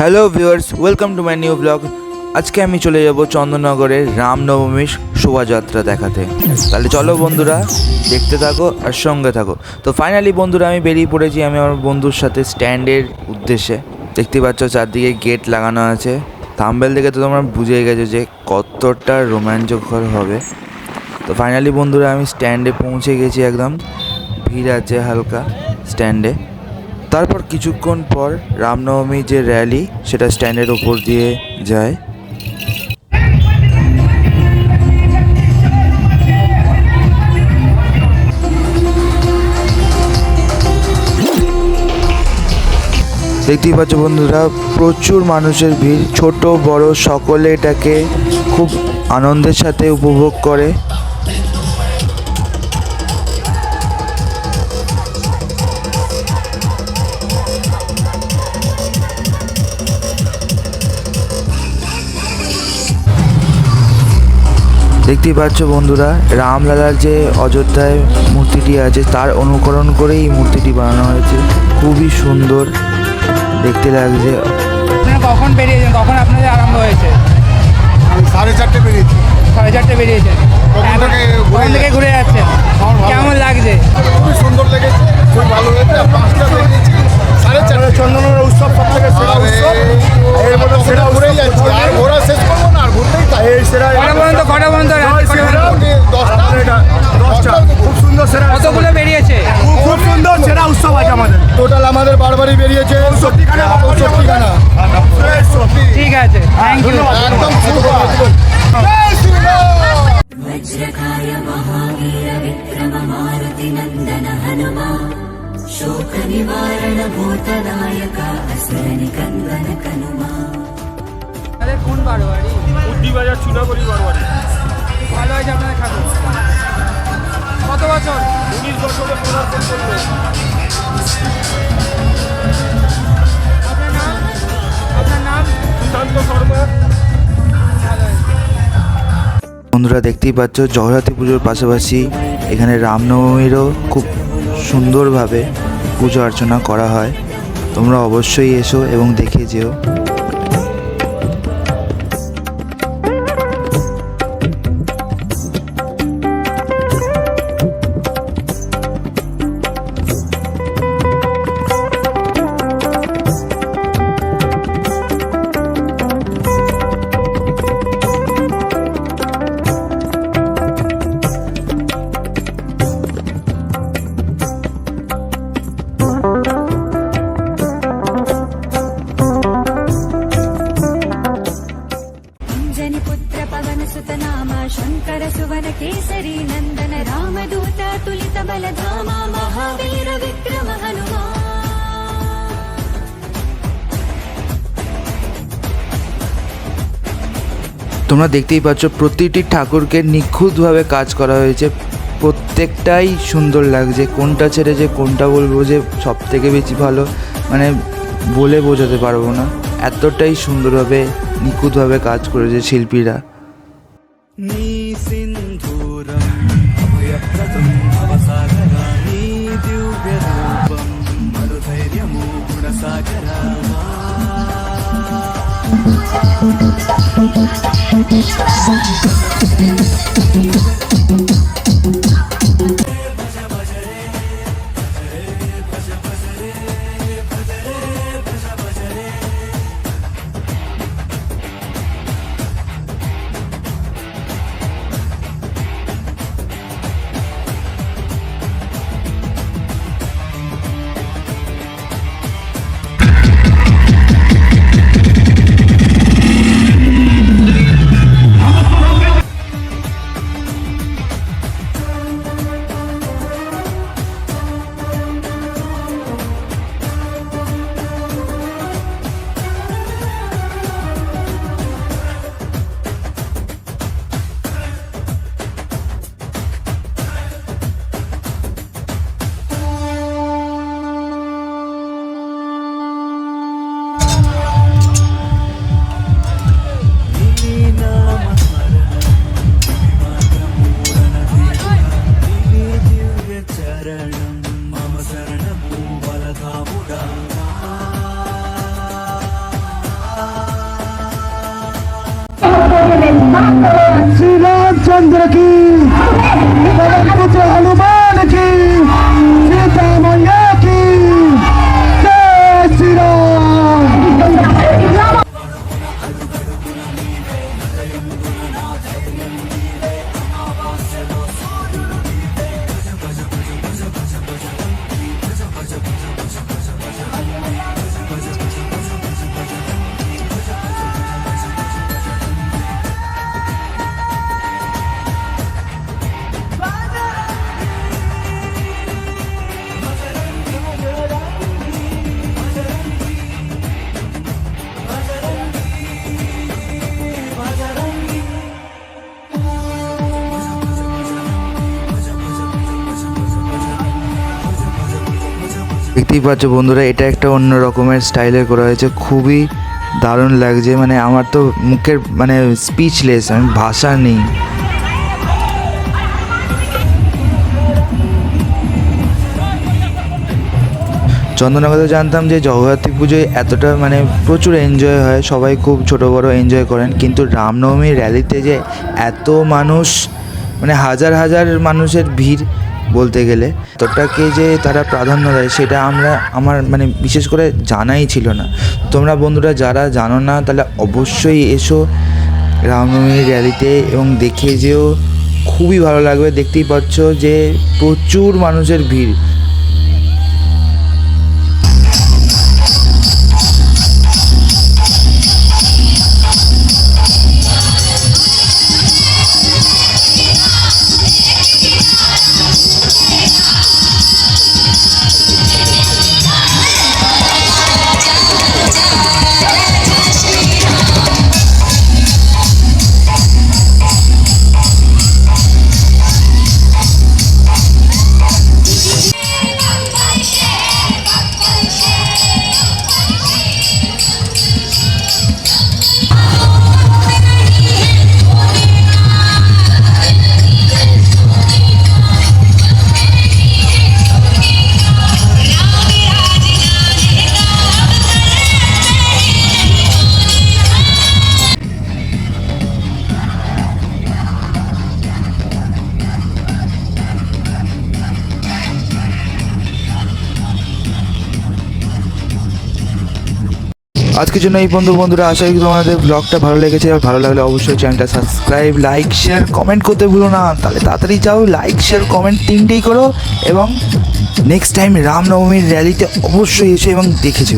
Hello viewers welcome to my new blog আজকে আমি চলে যাব চন্দননগরের রামনবমীর শোভাযাত্রা দেখাতে। তাহলে চলো বন্ধুরা, দেখতে থাকো আর সঙ্গে থাকো। তো ফাইনালি বন্ধুরা, আমি বেরিয়ে পড়েছি আমি আমার বন্ধুর সাথে স্ট্যান্ডের উদ্দেশ্যে। দেখতে পাচ্ছ চারদিকে গেট লাগানো আছে। থাম্বেল দেখে তো তোমরা বুঝে গেছো যে কতটা রোমাঞ্চকর হবে। তো ফাইনালি বন্ধুরা, আমি স্ট্যান্ডে পৌঁছে গেছি একদম। ভিড় আছে হালকা স্ট্যান্ডে। তারপর কিছুক্ষণ পর রামনবমী যে র্যালি, সেটা স্ট্যান্ডের ওপর দিয়ে যায়। দেখতেই পাচ্ছ বন্ধুরা, প্রচুর মানুষের ভিড়। ছোট, বড়, সকলে এটাকে খুব আনন্দের সাথে উপভোগ করে। দেখতেই পাচ্ছ বন্ধুরা রামলালার যে অযোধ্যায় মূর্তিটি আছে তার অনুকরণ করেই এই মূর্তিটি বানানো হয়েছে। খুবই সুন্দর দেখতে লাগছে। আপনারা কখন বেরিয়েছেন? কখন আপনাদের আরম্ভ হয়েছে? সাড়ে চারটে বেরিয়েছি। সাড়ে চারটে বেরিয়েছেন। এখন থেকে ঘুরে কখন থেকে ঘুরে যাচ্ছেন? কেমন লাগছে? খুবই সুন্দর লেগেছে। খুব ভালো লেগেছে পাঁচটা বেরিয়েছি। সাড়ে চারটে। চন্দনের উৎসব সব থেকে সেরা উৎসব বন্ধুরা দেখতেই পাচ্ছ জগরাতী পুজোর পাশাপাশি এখানে রামনবমীরও খুব সুন্দরভাবে পুজো অর্চনা করা হয়। তোমরা অবশ্যই এসো এবং দেখে যেও। ಶಂಕರ ಸುವನ ಕೇಸರಿ ನಂದನ ರಾಮದೂತ ತುಲಿತ ಬಲಧಾಮ ಮಹಾವೀರ ವಿಕ್ರಮ ಹನುಮ তোমরা দেখতেই পাচ্ছ প্রতিটি ঠাকুরকে নিখুঁতভাবে কাজ করা হয়েছে। প্রত্যেকটাই সুন্দর লাগছে কোনটা ছেড়ে যে কোনটা বলব যে সব থেকে বেশি ভালো মানে বলে বোঝাতে পারব না। এতটাই সুন্দরভাবে নিখুঁতভাবে কাজ করেছে শিল্পীরা। అవసాగరాణి దివ్య రూపం మరుధైర్యము గుణసాగరా श्री रामचंद्र की पवन पुत्र हनुमान की দেখতেই পাচ্ছ বন্ধুরা, এটা একটা অন্য রকমের স্টাইলে করা হয়েছে। খুবই দারুণ লাগছে মানে আমার তো মুখের মানে স্পিচলেস আমি ভাষা নেই। চন্দননগরে জানতাম যে জগদ্ধাত্রী পুজোয় এতটা মানে প্রচুর এনজয় হয়, সবাই খুব ছোট বড় এনজয় করেন, কিন্তু রামনবমীর র্যালিতে যে এত মানুষ মানে হাজার হাজার মানুষের ভিড় বলতে গেলে তোটাকে যে তারা প্রাধান্য দেয় সেটা আমরা, আমার মানে বিশেষ করে জানাই ছিল না। তোমরা বন্ধুরা যারা জানো না, তাহলে অবশ্যই এসো রামনবমীর র্যালিতে এবং দেখে যেও। খুবই ভালো লাগবে, দেখতেই পাচ্ছ যে প্রচুর মানুষের ভিড়। আজকের জন্য এই বন্ধু বন্ধুরা, আশা করি তোমাদের ব্লগটা ভালো লেগেছে। আর ভালো লাগলে অবশ্যই চ্যানেলটা সাবস্ক্রাইব লাইক শেয়ার কমেন্ট করতে ভুলো না। তাহলে তাড়াতাড়ি যাও লাইক শেয়ার কমেন্ট তিনটেই করো এবং নেক্সট টাইম রামনবমীর র্যালিতে অবশ্যই এসো এবং দেখেছ।